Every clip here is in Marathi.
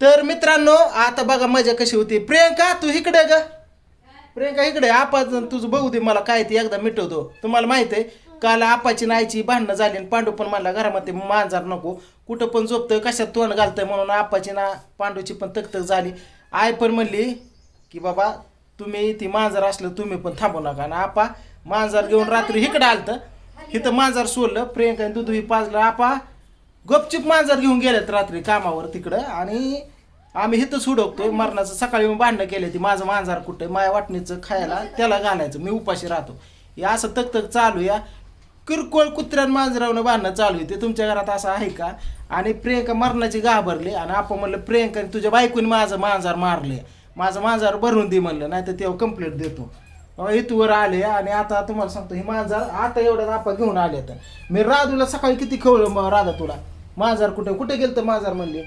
तर मित्रांनो आता बघा मजा कशी होती. प्रियंका तू इकडे ग. प्रियंका इकडे. आपण तुझं बघू दे मला काय ते एकदा मिटवतो. तुम्हाला माहीत आहे काल आपाची नायची भांडणं झाली आणि पांडू पण मला घरामध्ये मांजार नको. कुठं पण झोपतं कशात तोंड घालतंय म्हणून आपाची ना पांडूची पण तकतक झाली. आई पण म्हणली की बाबा तुम्ही ती मांजर असलं तुम्ही पण थांबू नका. आणि आपा मांजर घेऊन रात्री इकडं आलतं. इथं मांजर सोडलं. प्रियंकाने दुधही पाजलं. आपा गपचिप मांजर घेऊन गेलेत रात्री कामावर तिकडं. आणि आम्ही हिथं सुडकतोय मरणाचं सकाळी मी भांडणं केले ती माझं मांजार कुठं माया वाटणीचं खायला त्याला घालायचं. मी उपाशी राहतो. हे असं तक तक चालू या किरकोळ कुत्र्यान मांजरावनं भांडणं चालू आहे. ते तुमच्या घरात असं आहे का? आणि प्रियंका मरणाची घाबरली आणि आपण म्हणलं प्रियंका तुझ्या बायकोने माझं मांजर मारले माझं मांजार भरून दे म्हणलं. नाही तर तेव्हा कंप्लेंट देतो. अहो, इथवर आले. आणि आता तुम्हाला सांगतो ही मांजर आता एवढ्यात आपण घेऊन आले तर मी राधूला सकाळी किती खवळलं राधा तुला मांजर कुठे कुठे गेलतं मांजर म्हणली?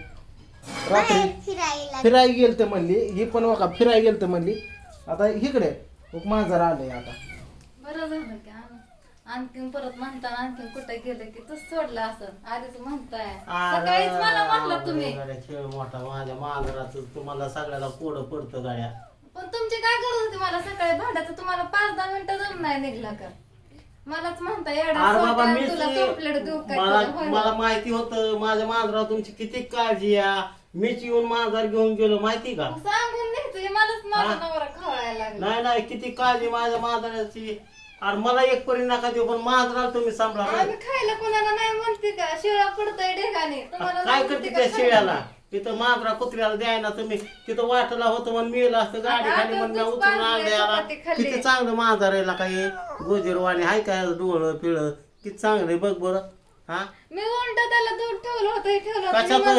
रात्री फिरायला. फिरायला गेलतं म्हणली. ही पण बघा फिरायला गेलतं म्हणली. आता इकडे मग मांजर आलंय आता. बरं झालं की? आण- आणखीन परत म्हणताना आणखीन कुठे गेलं की तू सोडलं असं. आधीच म्हणताय. सकाळीच मला म्हणलं तुम्ही. गाड्या खेळ मोठा माझ्या मांजराचं तुम्हाला सगळ्याला कोडं पडतं गाड्या. पण तुमची काय गरज होती मला सकाळी भांडायचं? तुम्हाला पाच दहा मिनिटं जम नाही निघला का? मलाच म्हणता अरे बाबा मी मला? माहिती होतं माझ्या मांजरावर तुमची किती काळजी या मीच येऊन मांजर घेऊन गेलो माहिती का? सांगून द्यायचं मलाच माझा. नवरा खवळायला लागला. नाही नाही किती काळजी माझ्या मांजराची. अरे मला एक परी नका देऊ पण मांजराला तुम्ही सांभाळा. आम्ही खायला कोणाला नाही म्हणते का? शिळा पडतोय ढेगाने. तुम्हाला काय करते त्या शेळ्याला? तिथं मांजरा कुत्र्याला द्यायला तुम्ही. तिथं वाटला होतं म्हणून मिळलं असतं गाडी खाली म्हणून तूच उचलून आणल्याला. किती चांगलं मांजरायला काही गोजीरवाणी हाय काय डोळं पिळ? किती चांगलं आहे बघ बरं. हा? मी उलट त्याला दूध ठेवलं होतं हे.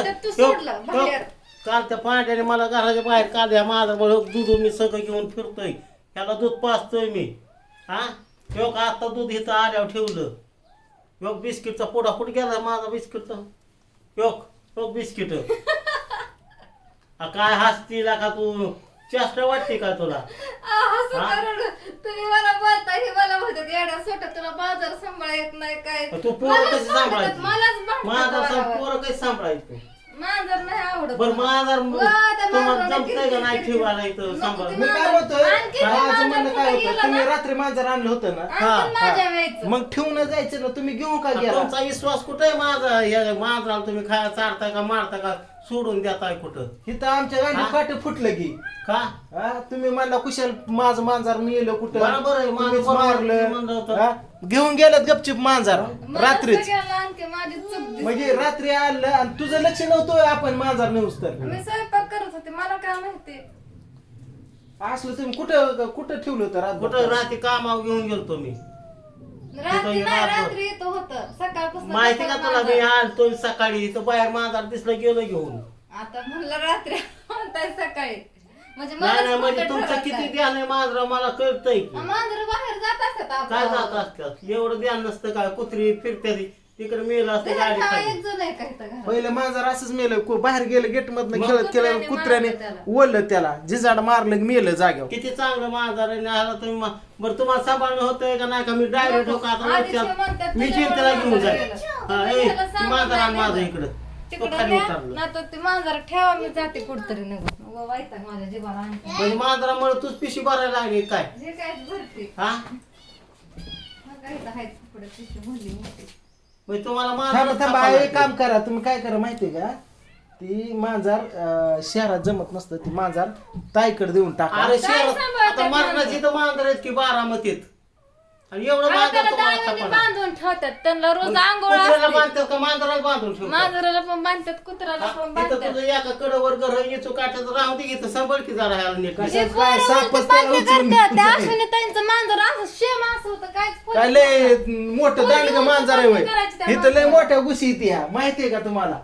मी तू सोडलं. बाहेर काल त्या पांढऱ्याने मला घराच्या बाहेर काढल्या माझा दूध मी सगळं घेऊन फिरतोय. ह्याला दूध पाचतोय मी. हा? ह्यो का आता दूध इथं आल्यावर ठेवलं? योग बिस्किटचा पोडा कुठे गेला माझा बिस्किटचा. योग योग बिस्किट. काय हसतीला का तू चेष्टा वाटते का तुला असं हा? तुम्ही मला बोलता हे मला म्हणतात येड्या सोटत तुला बाजार सांभाळ येत नाही काय तू पोरं मलाच कशी भांडतात, सांभाळायची मलाच भांडतात माझा वारावर. पोरं कशी सांभाळायचं मांजर नाही आवडत बरं मला. माझा वा, तुम्हाला मांजराला जमतंय का किती- नाही ठेवायला इथं नको सांभाळ ते मी काय म्हणतोय? आणखी माझं म्हणणं काय होतं? तुम्ही? रात्री मांजर आणलं होतं ना? आणखीन हा, माझ्या वेळेचं. मग ठेवून जायचं ना? तुम्ही घेऊन का गेला? तुमचा विश्वास कुठे आहे माझा? या मांजराला तुम्ही खाया चारताय का मारता का? सोडून देताय कुठं? इथं आमच्या हा? काटे फुटलं की. का? हा तुम्ही म्हणला कुशल माझं मांजर नेलं कुठं? बरोबर आहे, माझं तुम्हीच बरोबर आहे, म्हणलं मारलं होतं. हा? घेऊन गेलं गपचिप मांजर रात्रीच. सगळ्याला आणखी माझी चूक दिसली. म्हणजे रात्री आलं आणि तुझं लक्ष नव्हतं आपण मांजर नेऊस तर. मी स्वयंपाक काय माहिती असलं तुम्ही कुठं कुठं ठेवलं होतं? कुठं रात्री कामावर घेऊन गेलतो मी रात्री तिथं नाही रात्रभर. रात्री येतो होतं सकाळपासून माहिती का तुला मी. आलतो सकाळी इथं बाहेर मांजर दिसलं गेलो घेऊन आता म्हणलं रात्री म्हणताय सकाळी म्हणजे नाही नाही मलाच म्हणजे तुमचं. किती ध्यान आहे मांजरा मला कळतंय की मांजर बाहेर जात असतात काय. जात असतात एवढं ध्यान नसतं काय कुत्री फिरते तिकडे मेलं असतं गाडी हा खाली एक जण आहे का इथं घरात? पहिलं मांजर असंच मेलं को- बाहेर गेलं गेट मधनं खेळत केलं कुत्र्याने कुत्र्याने मारलं त्याला. जिजाड मारलं की मेलं जाग्यावर किती चांगलं आणि आला तुम्ही मा- बरं तुम्हाला सांभाळणं होतंय का नाही का मी डायरेक्ट. होतो आता आधीच म्हणतात मी तुझ्या चिंतेला घेऊन जाईल गेलं. हा ए त्याला सांगून नाही माझं नेलं. इकडं तो तिकडं खाली न्या, उतरलं नाहीतर ती मांजर ठेवा मी जाते कुठतरी निघून वैताग माझ्या जीवाला आणखी. म्हणजे मांजरामुळे तूच पिशी भरायला लागली काय जे काय भरते हा काय इथं आहेत पुढे पिशवी भरली मोठी. म्हणजे तुम्हाला थांबा मांजर थांबा एक काम करा. तुम्ही काय करा माहितीये का? ती मांजर अं, शहरात जमत नसतं. ती मांजर ताईकडे देऊन टाका. अरे काय शहरात आता मरणाची तर मांजर आहेत की बारामतीत? आणि एवढं मांजर तुम्हाला सापडणार. बांधून ठेवतात. त्यांना रोज आंघोळ कुत्र्याला असते. बांधतात का मांजराला बांधून ठेवतात? मांजराला पण बांधतात कुत्र्याला हा? पण इथं बांधतात. तुझं एका कडवर घर येचू काटाचं राहून दे इथं सांभाळ की जरा ह्याला नीट. कशा- जे काय पोरं सापच उलटं त्याला पालटं उचलून करतात, त्या घेऊन अश्विनी ताईंचं मांजर असं शेम असं होतं काहीच फरक काय नाही. लय मोठं पोरगी दांडग मांजर आहे करायची त्या इथं लय मांजराला. मोठ्या गुशी ह्या माहितीये का तुम्हाला?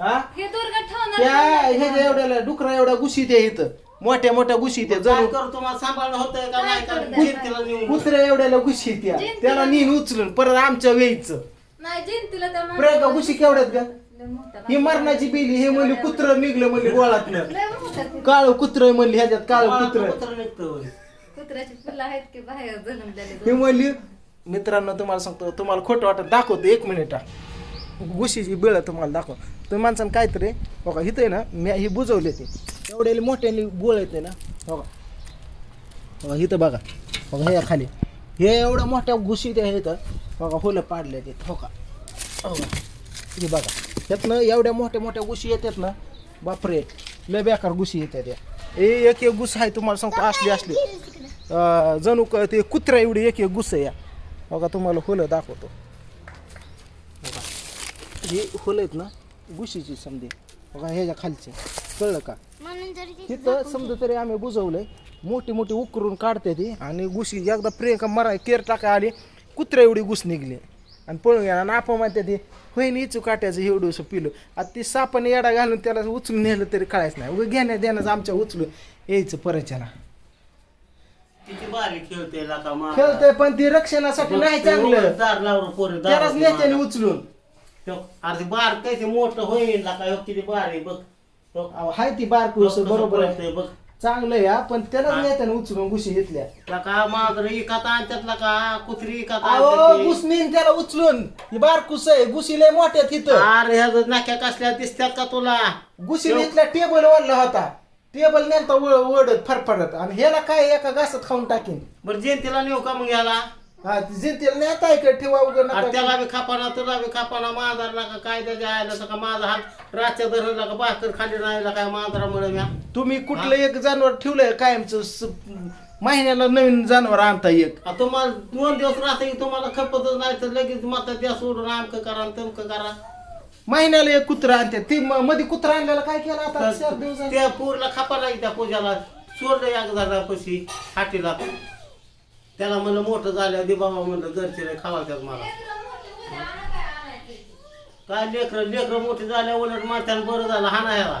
हा? हे दुर्गा त्या एवढ्या डुकरा एवढ्या गुशी त्या इथं. मोठ्या मोठ्या गुशी त्या काय जणू का नाही का? जिंतीला नेऊन. कुत्र्या एवढ्याला गुशी त्या. जिंतीला- त्याला नीन उचलून परत आमच्या वेळीचं. नाही जयंतीला त्या प्रियंका गुशी केवढ्यात का? ही मरणाची बिली हे म्हणली कुत्र निघलं म्हणली गोळातनं. लय मोठा ते. काळ कुत्र म्हणली ह्याच्यात काळ कुत्र. कुत्रं निघतं होय. कुत्र्याची पिल्लं आहेत की बाहेर जन्मलेले हे म्हणली मित्रांनो तुम्हाला सांगतो तुम्हाला खोटं वाटत दाखवतो एक मिनिट गुशीची बिळं तुम्हाला दाखव. तुम्ही माणसानं काय तरी बघा इथं आहे ना मी ही बुजवले ते एवढ्याला मोठ्याने गोळ येते ना. हो बघा हो, इथं बघा. बघा हे खाली. हे एवढ्या मोठ्या घुशी त्या इथं बघा फुलं पाडले ते. हो का? हो का? हे बघा. त्यातनं एवढ्या मोठ्या मोठ्या गुशी येतात ना बापरे लय बेकार गुशी येतात त्या. ए एक एक गुस्सा आहे तुम्हाला सांगतो असली असली. जणू क ते कुत्रा एवढी एक एक गुस्सा या. बघा तुम्हाला फुलं दाखवतो. हे ही फुलं आहेत ना गुशीची समजे बघा ह्याच्या खालची. कळलं का? तिथं समजा तरी आम्ही बुजवलंय. मोठी मोठी उकरून काढते ती आणि गुशी एकदा प्रियंका मरा केर टाका आली कुत्रा एवढी घुस निघली. आणि पळून गेला आणि आपण म्हणते ती होईन इचू काट्याचं एवढंसं पिलं. आता ती सापाने येडा घालून त्याला उचलून नेलं तरी कळायचं नाही. उगं घेण्या देण्याचं आमच्या उचलून यायचं परच्याला. खेळते लाका मा खेळतंय पण ती रक्षणासाठी नाही चांगलं. दार लावून पोरी त्यालाच नेत्याने उचलून. अरे बार कैसे मोठं होईल लाका ह्यो किती बार आहे बघ. ह्यो- अहो, हाय ती बारकूस कसं बरोबर आहे. पळतंय बघ. चांगलं आहे हा, पण त्यालाच हा. नेत्याने उचलून गुशी घेतल्या. मांजर एकात आणतात लाका कुत्री एकात अहो आणतात गुस नेईन त्याला उचलून. ही बारकूस आहे गुशी लय मोठ्यात इथं. अरे ह्या नाक्या कसल्या दिसतात का तुला? गुशी इथल्या टेबल वरला होता. टेबल नेलता ओढत फरफरत. आणि ह्याला काय एका घासात खाऊन टाकीन? बरं जयंतीला नेऊ का मग याला? हा जिंतीला ठेवा उघड अरे नका त्याला बी खापाना तुला बी खापाना मांजरला का काय त्याच्या आयला का माझा हात रातच्या भाकर खाली राहिला काय मांजरामुळे म्या. तुम्ही कुठलं एक जनावर ठेवलंय कायमचं स- महिन्याला नवीन जनावर आणता एक? आ तुम्हाला दोन दिवस राहते की तुम्हाला खपतच नाही तर लगेच मत त्या सोडून आमकं करा आणि तमकं करा. महिन्याला एक कुत्रा आणते. ती म- मध्ये कुत्रा आणलेला काय केलं आता चार. त्या पूरला खापा नाही त्या पूजाला सोडलं एक पशी हाटीला. त्याला म्हणलं मोठं झालं दे बाबा म्हणलं घरचे रे मला. काय लेकरं लेकर मोठी झाल्या उलट माणसाला बरं झालं हा नाही याला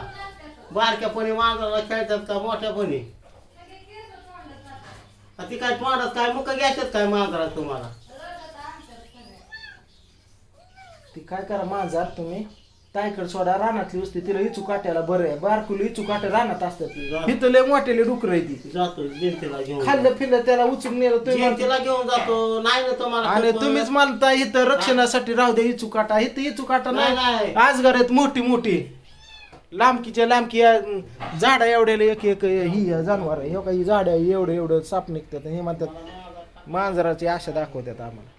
बारक्यापणी मांजराला खेळतात का मोठ्यापणी ती काय तोंडात काय मुका घ्यायच्यात काय मांजरात तुम्हाला? ती काय करा माझा तुम्ही. तायकड सोडा रानातली वस्ती तिला इचू काट्याला बरं आहे. बारकुली इचू काट्या रानात असतात इथं लय मोठ्याले डुकर आहे ती. जातो जयंतीला घेऊन खाल्लं फिरलं त्याला उचलून नेलं तुम्ही जयंतीला घेऊन जातो. नाही ना तुम्हाला आणि. तुम्हीच म्हणता इथं रक्षणासाठी राहू दे इचू काटा. इथं इचू काटा नाही, नाही नाही. आज आहेत मोठी मोठी. लांबकीच्या लांबकी झाड एवढ्याला एक एक ही जनावर आहे. काही झाड एवढं एवढं साप निघतात हे म्हणतात मांजराची आशा दाखवतात आम्हाला.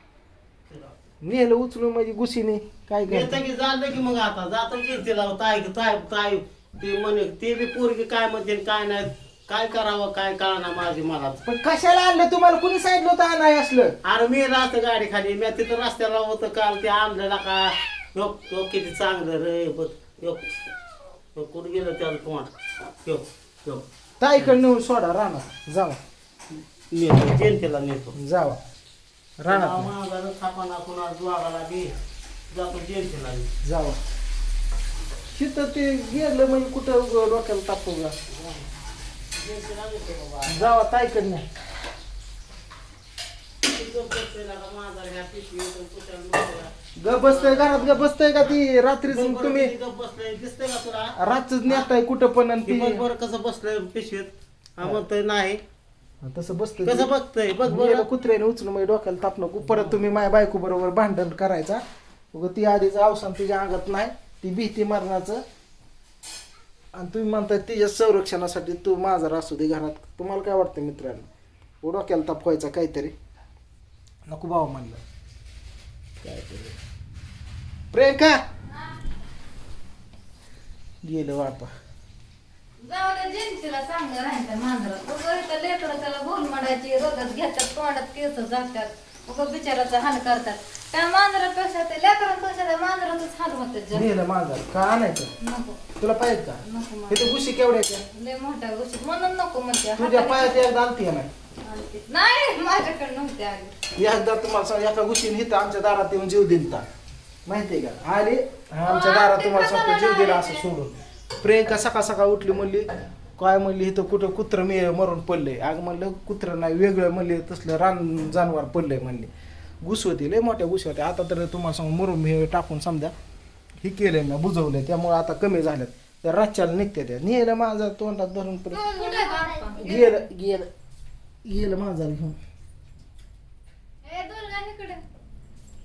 नेलं उचलून म्हणजे गुशीने काय करतात की झालं की मग आता जातो जयंतीला ताय ताय ताय ते म्हणे ते बी पोरगी काय म्हणते आणि काय नाही. काय करावं काय कळणार माझी मला. पण कशाला आणलं? तुम्हाला कुणी सांगितलं होतं नाही असलं? अरे मी राहतो गाडी खाली मी तिथं रस्त्याला होतं काल. ते आणलेला का? यो यो किती चांगलं रे. बघ यो यो कुठं गेलं त्याला तोंड यो यो. ताईकडे नेऊन सोडा राहणार जावा. नेतो जयंतीला नेतो. जावा. राहणार मागाला थापाना कुणा द्वाराला बी जातो जयंतीला बी. जावा. तिथं ते गेलं म्हणजे कुठं उगं डोक्याला तापू बाबा. जावा ताईकडे नाही ग बसतय? घरात ग बसतय का ती रात्री तुम्ही? दिसतंय का तुला? रातच नेताय कुठं पण आणि ती ती. बघ बरं कसं बसलंय पिशवीत? हा. म्हणतोय नाही. तसं बसतंय कसं बघतोय बघ बरं. कुत्र्याने उचलून माझ्या डोक्याला ताप नको. परत तुम्ही माझ्या बायको बरोबर भांडण करायचा. उगं ती आधीच अवसान तिच्या अंगात नाही ती भीती मरणाचं. आणि तुम्ही म्हणताय तिच्या संरक्षणासाठी तू माझा असू दे घरात. तुम्हाला काय वाटतं मित्रांनो? डोक्याला ताप व्हायचा काहीतरी. नको भाऊ म्हणलं. काहीतरी प्रियंका! गेलं वापा जाऊ दे जयंतीला चांगलं राहायचं मांजरात. उगं इथं लेकरं त्याला भूल मांडायची रोगच घेतात तोंडात केस जातात उगं बिचाराचा हाल करतात. त्या मांजरापेक्षा ते लेकरांपेक्षा त्या मांजराचाच हाल होतात जास्त. गेलं माझा का आणायचं? नको. तुला पाहिजे का? नको मला. तर गुशी केवढ्याच्या लय मोठ्या गोष्टी म्हणून नको म्हणते. तुझ्या हाताने- पायात एकदा नाही? आणते. नाही माझ्याकडे नव्हते आली. एकदा तुम्हाला सांग एका गोष्टीने इथं आमच्या दारात येऊन जीव दिलता. माहितीये का? आले आमच्या दारात तुम्हाला सांगतो जीव दिला असं सोडून. प्रियंका सकाळ सकाळ उठली म्हणली? काय म्हणली इथं कुठं कुत्रं मी मरून पडलंय अग म्हणलं कुत्रं नाही वेगळं म्हणले तसलं रान जानवर पडलंय म्हणले. घुस होती लय मोठ्या घुस होत्या. आता तर तुम्हाला सांग मरून हे टाकून समजा हे केलंय मी बुजवलंय. त्यामुळे आता कमी झाल्यात. त्या रातच्याला निघते त्या. नेलं माझा तोंडात धरून परत? गेलं गेलं गेलं माझा घेऊन.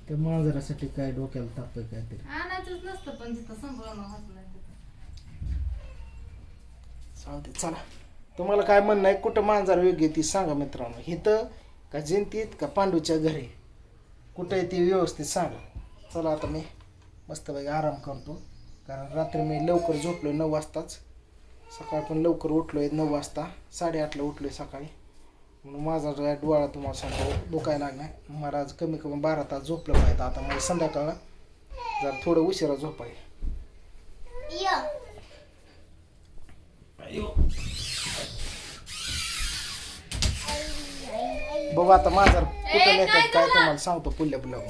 त्या मांजरासाठी काय डोक्याला ताप आहे काहीतरी आणायचंच नसतं पण तिथं संभळणं होत नाही. चालते चला. तुम्हाला काय म्हणणं आहे? कुठं मांजर योग्य ती सांगा मित्रांनो. इथं का जयंतीत का पांडूच्या घरी? कुठं आहे ती व्यवस्थित सांगा. चला आता मी मस्तपैकी आराम करतो. कारण रात्री मी लवकर झोपलो नऊ वाजताच. सकाळ पण लवकर उठलो आहे नऊ वाजता. साडेआठला उठलो आहे सकाळी. म्हणून माझा जो डोळा तुम्हाला सांगतो दुखायला लागला मला आज कमी कमी बारा तास झोपलं पाहिजे. आता मला संध्याकाळ जरा थोडं उशिरा झोपाय. बघू आता माझा कुठं नेतात काय तुम्हाला सांगतो पुढल्या ब्लॉग